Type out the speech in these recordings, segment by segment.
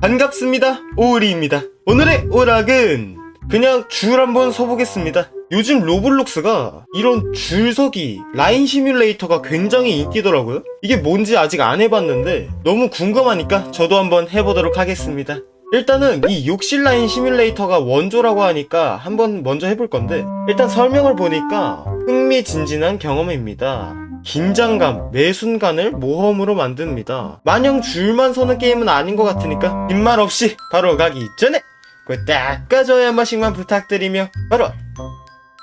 반갑습니다. 오리입니다. 오늘의 오락은 그냥 줄 한번 서보겠습니다. 요즘 로블록스가 이런 줄서기 라인 시뮬레이터가 굉장히 인기더라고요. 이게 뭔지 아직 안 해봤는데 너무 궁금하니까 저도 한번 해보도록 하겠습니다. 일단은 이 욕실 라인 시뮬레이터가 원조라고 하니까 한번 먼저 해볼 건데 일단 설명을 보니까 흥미진진한 경험입니다. 긴장감, 매 순간을 모험으로 만듭니다. 마냥 줄만 서는 게임은 아닌 것 같으니까 빈말 없이 바로 가기 전에 꽉 까줘야 한 번씩만 부탁드리며 바로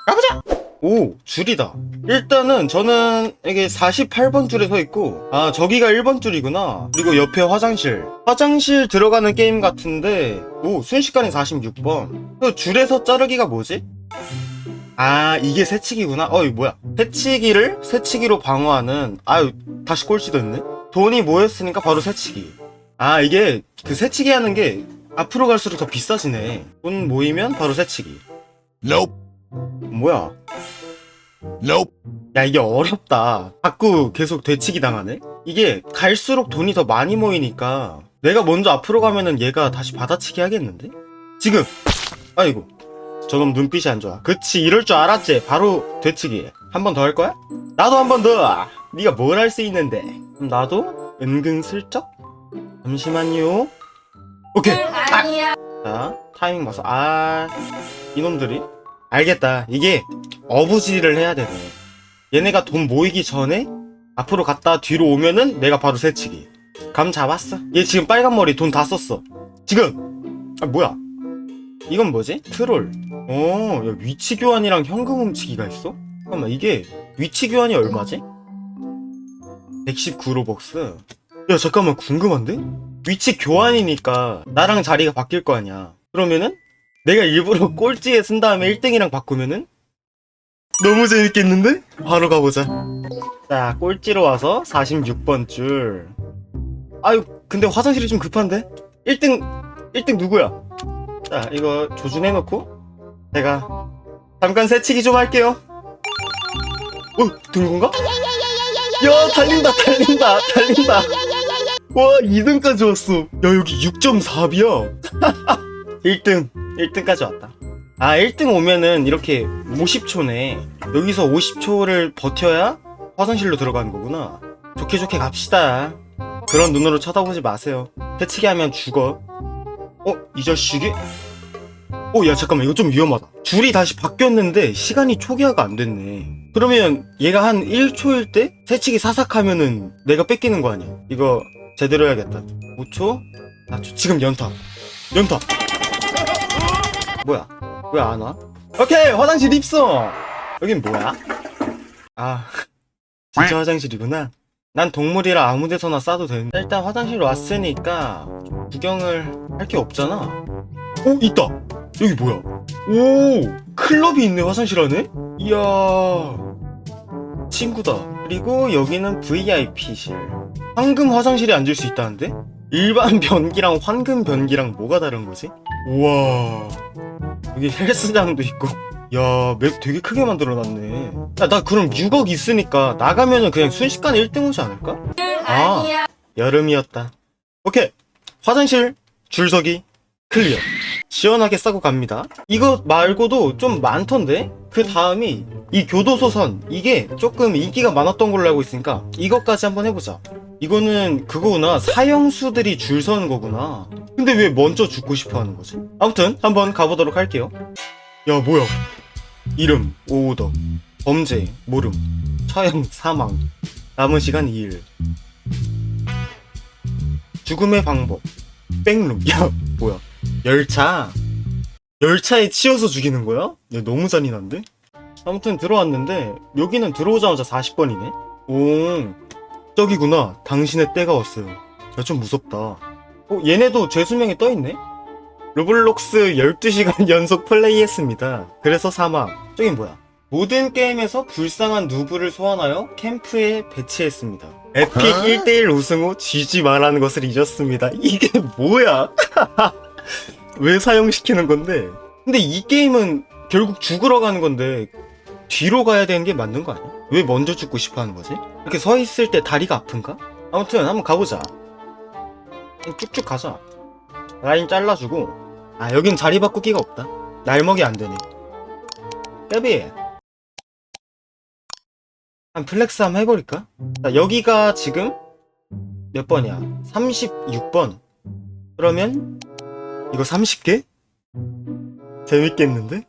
가보자! 오, 줄이다. 일단은 저는 이게 48번 줄에 서 있고, 아, 저기가 1번 줄이구나. 그리고 옆에 화장실. 화장실 들어가는 게임 같은데, 오, 순식간에 46번. 그 줄에서 자르기가 뭐지? 아, 이게 새치기구나. 어, 이 뭐야. 새치기를 새치기로 방어하는, 아유, 다시 꼴찌 됐네. 돈이 모였으니까 바로 새치기. 아, 이게 그 새치기 하는 게 앞으로 갈수록 더 비싸지네. 돈 모이면 바로 새치기. Nope. 뭐야. Nope. 야 이게 어렵다 자꾸 계속 되치기 당하네 이게 갈수록 돈이 더 많이 모이니까 내가 먼저 앞으로 가면은 얘가 다시 받아치기 하겠는데 지금 아이고 저놈 눈빛이 안 좋아 그치 이럴 줄 알았지 바로 되치기 한 번 더 할 거야? 나도 한 번 더 네가 뭘 할 수 있는데 그럼 나도 은근슬쩍 잠시만요 오케이 아! 자 타이밍 봐서 아 이놈들이 알겠다 이게 어부지리를 해야 되네 얘네가 돈 모이기 전에 앞으로 갔다 뒤로 오면은 내가 바로 새치기. 감 잡았어. 얘 지금 빨간 머리 돈 다 썼어. 지금. 아 뭐야? 이건 뭐지? 트롤. 어, 야, 위치 교환이랑 현금 훔치기가 있어? 잠깐만 이게 위치 교환이 얼마지? 119로벅스. 야 잠깐만 궁금한데? 위치 교환이니까 나랑 자리가 바뀔 거 아니야. 그러면은 내가 일부러 꼴찌에 쓴 다음에 1등이랑 바꾸면은 너무 재밌겠는데? 바로 가보자. 자, 꼴찌로 와서 46번 줄. 아유, 근데 화장실이 좀 급한데? 1등, 1등 누구야? 자, 이거 조준해놓고, 제가 잠깐 새치기 좀 할게요. 어, 된 건가? 야, 달린다, 달린다, 달린다. 와, 2등까지 왔어. 야, 여기 6.4비야. 1등, 1등까지 왔다. 아, 1등 오면은 이렇게 50초네. 여기서 50초를 버텨야 화장실로 들어가는 거구나. 좋게 좋게 갑시다. 그런 눈으로 쳐다보지 마세요. 해치기 하면 죽어. 어? 이 자식이? 어, 야, 잠깐만. 이거 좀 위험하다. 줄이 다시 바뀌었는데 시간이 초기화가 안 됐네. 그러면 얘가 한 1초일 때 새치기 사삭 하면은 내가 뺏기는 거 아니야. 이거 제대로 해야겠다. 5초? 4초. 지금 연타. 연타. 뭐야? 왜 안 와? 오케이 화장실 입성 여긴 뭐야? 아 진짜 화장실이구나 난 동물이라 아무 데서나 싸도 되는데 일단 화장실 왔으니까 좀 구경을 할 게 없잖아 오 있다 여기 뭐야? 오 클럽이 있네 화장실 안에? 이야. 친구다. 그리고 여기는 VIP실. 황금 화장실에 앉을 수 있다는데? 일반 변기랑 황금 변기랑 뭐가 다른 거지? 우와. 여기 헬스장도 있고. 야 맵 되게 크게 만들어 놨네. 야 나 그럼 6억 있으니까 나가면은 그냥 순식간에 1등 오지 않을까? 아 여름이었다. 오케이. 화장실 줄서기 클리어. 시원하게 싸고 갑니다. 이거 말고도 좀 많던데? 그 다음이 이 교도소선. 이게 조금 인기가 많았던 걸로 알고 있으니까 이것까지 한번 해보자. 이거는 그거구나. 사형수들이 줄 서는 거구나. 근데 왜 먼저 죽고 싶어 하는 거지? 아무튼 한번 가보도록 할게요. 야 뭐야? 이름 오오더. 범죄 모름. 처형 사망. 남은 시간 2일. 죽음의 방법. 백룸. 야 뭐야 열차. 열차에 치여서 죽이는 거야? 야, 너무 잔인한데? 아무튼 들어왔는데 여기는 들어오자마자 40번이네. 오 저기구나. 당신의 때가 왔어요. 야 좀 무섭다. 어 얘네도 죄수명이 떠있네? 로블록스 12시간 연속 플레이했습니다. 그래서 사망. 저긴 뭐야? 모든 게임에서 불쌍한 누브를 소환하여 캠프에 배치했습니다. 에픽 1대1 우승 후 지지 말라는 것을 잊었습니다. 이게 뭐야 왜 사용시키는 건데 근데 이 게임은 결국 죽으러 가는 건데 뒤로 가야 되는 게 맞는 거 아니야? 왜 먼저 죽고 싶어 하는 거지? 이렇게 서 있을 때 다리가 아픈가? 아무튼 한번 가보자. 쭉쭉 가자. 라인 잘라주고 아 여긴 자리 바꾸기가 없다 날먹이 안 되네 까비 한 플렉스 한번 해버릴까? 자 여기가 지금 몇 번이야 36번 그러면 이거 30개? 재밌겠는데?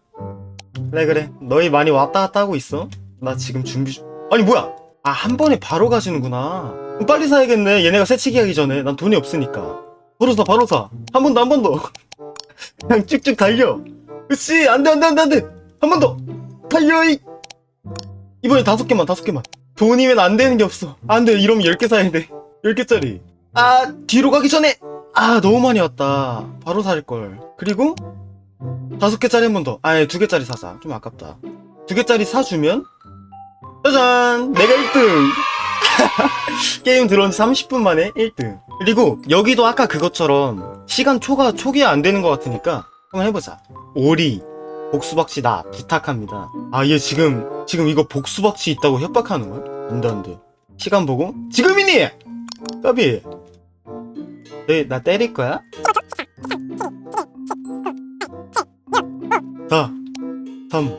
그래 그래. 너희 많이 왔다 갔다 하고 있어. 나 지금 준비 중. 아니 뭐야? 아 한 번에 바로 가시는구나. 빨리 사야겠네. 얘네가 새치기 하기 전에. 난 돈이 없으니까. 바로 사 바로 사한 번 더 한 번더 그냥 쭉쭉 달려. 그치 안돼 안돼 안돼 안돼. 한 번 더 달려 이. 이번에 다섯 개만 다섯 개만. 돈이면 안 되는 게 없어. 안돼. 이러면 10개 사야 돼. 10개짜리. 아 뒤로 가기 전에 아 너무 많이 왔다 바로 살걸 그리고 다섯 개짜리 한 번 더. 아니, 두 개짜리 사자. 좀 아깝다. 두 개짜리 사주면, 짜잔! 내가 1등! 게임 들어온 지 30분 만에 1등. 그리고, 여기도 아까 그것처럼, 시간 초과, 초기화 안 되는 것 같으니까, 한번 해보자. 오리, 복수박치 나, 부탁합니다. 아, 얘 지금, 지금 이거 복수박치 있다고 협박하는 거야? 안 돼, 안 돼. 시간 보고, 지금이니! 까비! 너, 나 때릴 거야? 4, 3,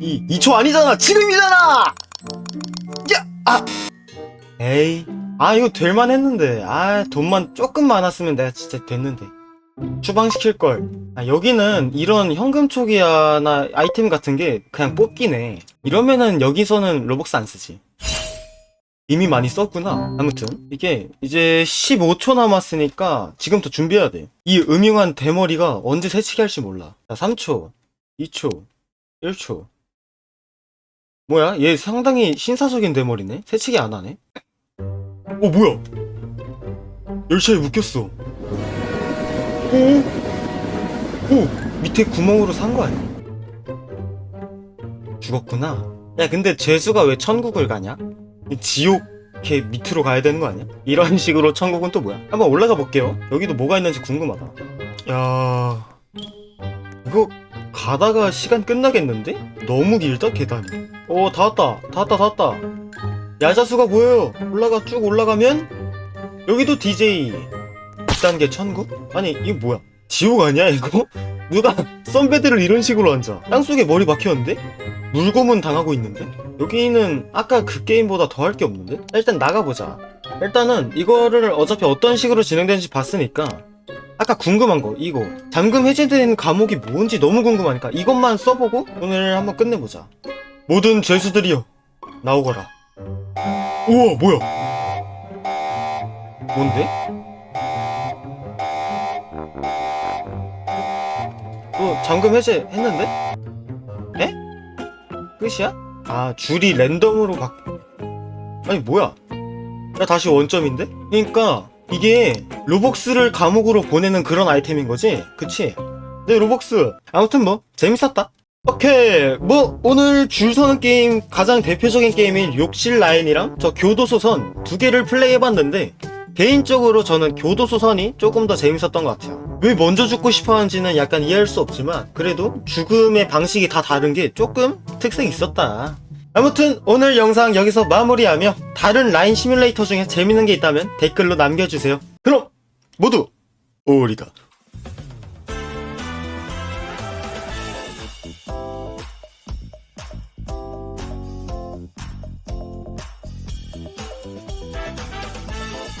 2, 2초 아니잖아! 지금이잖아! 야! 아! 에이. 아, 이거 될만 했는데. 아, 돈만 조금 많았으면 내가 진짜 됐는데. 추방시킬 걸. 아, 여기는 이런 현금 초기화나 아이템 같은 게 그냥 뽑기네. 이러면은 여기서는 로벅스 안 쓰지. 이미 많이 썼구나. 아무튼 이게 이제 15초 남았으니까 지금부터 준비해야 돼. 이 음흉한 대머리가 언제 새치기 할지 몰라. 자, 3초, 2초, 1초. 뭐야? 얘 상당히 신사적인 대머리네? 새치기 안 하네? 어, 뭐야? 열차에 묶였어. 오? 오! 밑에 구멍으로 산 거 아니야? 죽었구나. 야, 근데 죄수가 왜 천국을 가냐? 이 지옥 걔 밑으로 가야 되는 거 아니야? 이런 식으로 천국은 또 뭐야? 한번 올라가 볼게요. 여기도 뭐가 있는지 궁금하다. 야, 이거 가다가 시간 끝나겠는데? 너무 길다 계단이. 오, 다 왔다. 다 왔다. 다 왔다. 야자수가 보여요. 올라가 쭉 올라가면 여기도 DJ 2단계 천국? 아니 이거 뭐야? 지옥 아니야 이거? 누가 썬베드를 이런 식으로 앉아? 땅속에 머리 박혔는데? 물고문 당하고 있는데? 여기는 아까 그 게임보다 더 할 게 없는데? 일단 나가보자. 일단은 이거를 어차피 어떤 식으로 진행되는지 봤으니까 아까 궁금한 거 이거 잠금 해제된 감옥이 뭔지 너무 궁금하니까 이것만 써보고 오늘 한번 끝내보자. 모든 죄수들이여 나오거라. 우와 뭐야? 뭔데? 또 잠금 해제 했는데? 에? 끝이야? 아 줄이 랜덤으로 바 아니 뭐야 야 다시 원점인데? 그니까 이게 로벅스를 감옥으로 보내는 그런 아이템인 거지? 그치? 네 로벅스 아무튼 뭐 재밌었다 오케이 뭐 오늘 줄 서는 게임 가장 대표적인 게임인 욕실 라인이랑 저 교도소선 두 개를 플레이해봤는데 개인적으로 저는 교도소선이 조금 더 재밌었던 것 같아요 왜 먼저 죽고 싶어 하는지는 약간 이해할 수 없지만 그래도 죽음의 방식이 다 다른 게 조금 특색이 있었다. 아무튼 오늘 영상 여기서 마무리하며 다른 라인 시뮬레이터 중에 재밌는 게 있다면 댓글로 남겨주세요. 그럼 모두 오리가